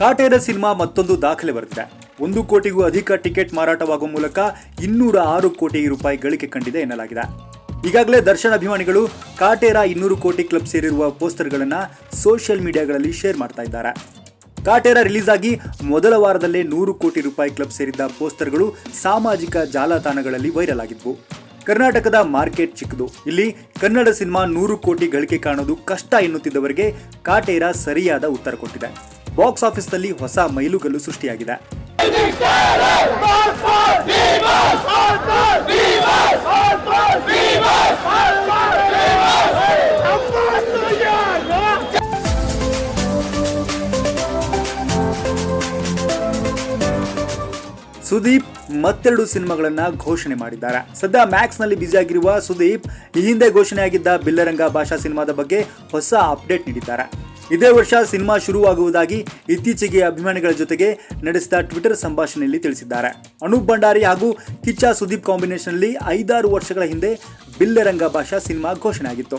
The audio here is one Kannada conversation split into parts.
ಕಾಟೇರ ಸಿನಿಮಾ ಮತ್ತೊಂದು ದಾಖಲೆ ಬರುತ್ತಿದೆ. ಒಂದು ಕೋಟಿಗೂ ಅಧಿಕ ಟಿಕೆಟ್ ಮಾರಾಟವಾಗುವ ಮೂಲಕ ಇನ್ನೂರ ಆರು ಕೋಟಿ ರೂಪಾಯಿ ಗಳಿಕೆ ಕಂಡಿದೆ ಎನ್ನಲಾಗಿದೆ. ಈಗಾಗಲೇ ದರ್ಶನ್ ಅಭಿಮಾನಿಗಳು ಕಾಟೇರ ಇನ್ನೂರು ಕೋಟಿ ಕ್ಲಬ್ ಸೇರಿರುವ ಪೋಸ್ಟರ್ಗಳನ್ನು ಸೋಷಿಯಲ್ ಮೀಡಿಯಾಗಳಲ್ಲಿ ಶೇರ್ ಮಾಡ್ತಾ ಇದ್ದಾರೆ. ಕಾಟೇರ ರಿಲೀಸ್ ಆಗಿ ಮೊದಲ ವಾರದಲ್ಲೇ ನೂರು ಕೋಟಿ ರೂಪಾಯಿ ಕ್ಲಬ್ ಸೇರಿದ್ದ ಪೋಸ್ಟರ್ಗಳು ಸಾಮಾಜಿಕ ಜಾಲತಾಣಗಳಲ್ಲಿ ವೈರಲ್ ಆಗಿದ್ವು. ಕರ್ನಾಟಕದ ಮಾರ್ಕೆಟ್ ಚಿಕ್ಕದು. ಇಲ್ಲಿ ಕನ್ನಡ ಸಿನಿಮಾ ನೂರು ಕೋಟಿ ಗಳಿಕೆ ಕಾಣೋದು ಕಷ್ಟ ಎನ್ನುತ್ತಿದ್ದವರಿಗೆ ಕಾಟೇರ ಸರಿಯಾದ ಉತ್ತರ ಕೊಟ್ಟಿದೆ. ಬಾಕ್ಸ್ ಆಫೀಸ್ನಲ್ಲಿ ಹೊಸ ಮೈಲುಗಲ್ಲು ಸೃಷ್ಟಿಯಾಗಿದೆ. ಸುದೀಪ್ ಮತ್ತೆರಡು ಸಿನಿಮಾಗಳನ್ನ ಘೋಷಣೆ ಮಾಡಿದ್ದಾರೆ. ಸದ್ಯ ಮ್ಯಾಕ್ಸ್ನಲ್ಲಿ ಬ್ಯುಸಿಯಾಗಿರುವ ಸುದೀಪ್, ಈ ಹಿಂದೆ ಘೋಷಣೆಯಾಗಿದ್ದ ಬಿಲ್ಲರಂಗ ಭಾಷಾ ಸಿನಿಮಾದ ಬಗ್ಗೆ ಹೊಸ ಅಪ್ಡೇಟ್ ನೀಡಿದ್ದಾರೆ. ಇದೇ ವರ್ಷ ಸಿನಿಮಾ ಶುರುವಾಗುವುದಾಗಿ ಇತ್ತೀಚೆಗೆ ಅಭಿಮಾನಿಗಳ ಜೊತೆಗೆ ನಡೆಸಿದ ಟ್ವಿಟರ್ ಸಂಭಾಷಣೆಯಲ್ಲಿ ತಿಳಿಸಿದ್ದಾರೆ. ಅನೂಪ್ ಭಂಡಾರಿ ಹಾಗೂ ಕಿಚ್ಚ ಸುದೀಪ್ ಕಾಂಬಿನೇಷನ್ನಲ್ಲಿ ಐದಾರು ವರ್ಷಗಳ ಹಿಂದೆ ಬಿಲ್ಲೆರಂಗ ಭಾಷಾ ಸಿನಿಮಾ ಘೋಷಣೆ ಆಗಿತ್ತು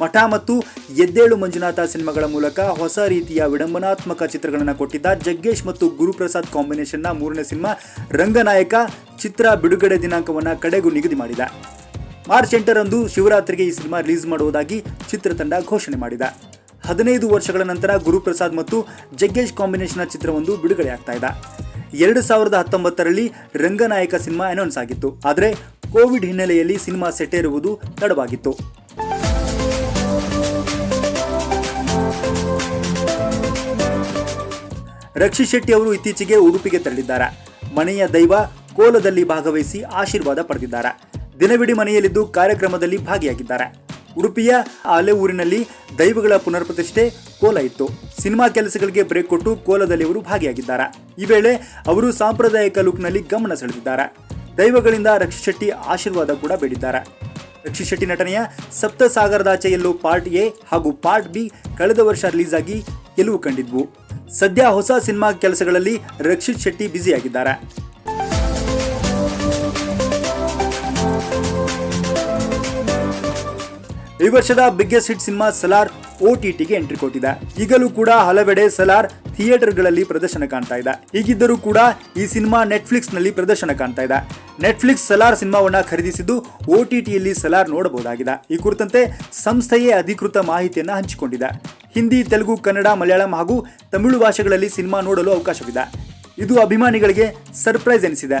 ಮಠ ಮತ್ತು ಎದ್ದೇಳು ಮಂಜುನಾಥ ಸಿನಿಮಾಗಳ ಮೂಲಕ ಹೊಸ ರೀತಿಯ ವಿಡಂಬನಾತ್ಮಕ ಚಿತ್ರಗಳನ್ನು ಕೊಟ್ಟಿದ್ದ ಜಗ್ಗೇಶ್ ಮತ್ತು ಗುರುಪ್ರಸಾದ್ ಕಾಂಬಿನೇಷನ್ನ ಮೂರನೇ ಸಿನಿಮಾ ರಂಗನಾಯಕ ಚಿತ್ರ ಬಿಡುಗಡೆ ದಿನಾಂಕವನ್ನು ಕಡೆಗೂ ನಿಗದಿ ಮಾಡಿದೆ. ಮಾರ್ಚ್ ಎಂಟರಂದು ಶಿವರಾತ್ರಿಗೆ ಈ ಸಿನಿಮಾ ರಿಲೀಸ್ ಮಾಡುವುದಾಗಿ ಚಿತ್ರತಂಡ ಘೋಷಣೆ ಮಾಡಿದೆ. ಹದಿನೈದು ವರ್ಷಗಳ ನಂತರ ಗುರುಪ್ರಸಾದ್ ಮತ್ತು ಜಗ್ಗೇಶ್ ಕಾಂಬಿನೇಷನ್ನ ಚಿತ್ರವೊಂದು ಬಿಡುಗಡೆಯಾಗ್ತಾ ಇದೆ. ಎರಡು ಸಾವಿರದ ಹತ್ತೊಂಬತ್ತರಲ್ಲಿ ರಂಗನಾಯಕ ಸಿನಿಮಾ ಅನೌನ್ಸ್ ಆಗಿತ್ತು. ಆದರೆ ಕೋವಿಡ್ ಹಿನ್ನೆಲೆಯಲ್ಲಿ ಸಿನಿಮಾ ಸೆಟ್ಟೇರುವುದು ತಡವಾಗಿತ್ತು. ರಕ್ಷಿತ್ ಶೆಟ್ಟಿ ಅವರು ಇತ್ತೀಚೆಗೆ ಉಡುಪಿಗೆ ತೆರಳಿದ್ದಾರೆ. ಮನೆಯ ದೈವ ಕೋಲದಲ್ಲಿ ಭಾಗವಹಿಸಿ ಆಶೀರ್ವಾದ ಪಡೆದಿದ್ದಾರೆ. ದಿನವಿಡೀ ಮನೆಯಲ್ಲಿದ್ದು ಕಾರ್ಯಕ್ರಮದಲ್ಲಿ ಭಾಗಿಯಾಗಿದ್ದಾರೆ. ಉಡುಪಿಯ ಆಲೆ ಊರಿನಲ್ಲಿ ದೈವಗಳ ಪುನರ್ಪ್ರತಿಷ್ಠೆ ಕೋಲ ಇತ್ತು. ಸಿನಿಮಾ ಕೆಲಸಗಳಿಗೆ ಬ್ರೇಕ್ ಕೊಟ್ಟು ಕೋಲದಲ್ಲಿ ಅವರು ಭಾಗಿಯಾಗಿದ್ದಾರೆ. ಈ ವೇಳೆ ಅವರು ಸಾಂಪ್ರದಾಯಿಕ ಲುಕ್ನಲ್ಲಿ ಗಮನ ಸೆಳೆದಿದ್ದಾರೆ. ದೈವಗಳಿಂದ ರಕ್ಷಿ ಶೆಟ್ಟಿ ಆಶೀರ್ವಾದ ಕೂಡ ಬೇಡಿದ್ದಾರೆ. ರಕ್ಷಿ ಶೆಟ್ಟಿ ನಟನೆಯ ಸಪ್ತಸಾಗರದಾಚೆಯಲ್ಲೂ ಪಾರ್ಟ್ ಎ ಹಾಗೂ ಪಾರ್ಟ್ ಬಿ ಕಳೆದ ವರ್ಷ ರಿಲೀಸ್ ಆಗಿ ಗೆಲುವು ಕಂಡಿದ್ವು. ಸದ್ಯ ಹೊಸ ಸಿನಿಮಾ ಕೆಲಸಗಳಲ್ಲಿ ರಕ್ಷಿತ್ ಶೆಟ್ಟಿ ಬ್ಯುಸಿಯಾಗಿದ್ದಾರೆ. ಈ ವರ್ಷದ biggest hit cinema Salaar O T ಟಿಗೆ ಎಂಟ್ರಿ ಕೊಟ್ಟಿದೆ. ಈಗಲೂ ಕೂಡ ಹಲವೆಡೆ ಸಲಾರ್ ಥಿಯೇಟರ್ಗಳಲ್ಲಿ ಪ್ರದರ್ಶನ ಕಾಣ್ತಾ ಇದೆ. ಹೀಗಿದ್ದರೂ ಕೂಡ ಈ ಸಿನಿಮಾ ನೆಟ್ಫ್ಲಿಕ್ಸ್ನಲ್ಲಿ ಪ್ರದರ್ಶನ ಕಾಣ್ತಾ ಇದೆ. ನೆಟ್ಫ್ಲಿಕ್ಸ್ ಸಲಾರ್ ಸಿನಿಮಾವನ್ನ ಖರೀದಿಸಿದ್ದು ಒ ಟಿ ಟಿಯಲ್ಲಿ ಸಲಾರ್ ನೋಡಬಹುದಾಗಿದೆ. ಈ ಕುರಿತಂತೆ ಸಂಸ್ಥೆಯೇ ಅಧಿಕೃತ ಮಾಹಿತಿಯನ್ನ ಹಂಚಿಕೊಂಡಿದೆ. ಹಿಂದಿ, ತೆಲುಗು, ಕನ್ನಡ, ಮಲಯಾಳಂ ಹಾಗೂ ತಮಿಳು ಭಾಷೆಗಳಲ್ಲಿ ಸಿನಿಮಾ ನೋಡಲು ಅವಕಾಶವಿದೆ. ಇದು ಅಭಿಮಾನಿಗಳಿಗೆ ಸರ್ಪ್ರೈಸ್ ಎನಿಸಿದೆ.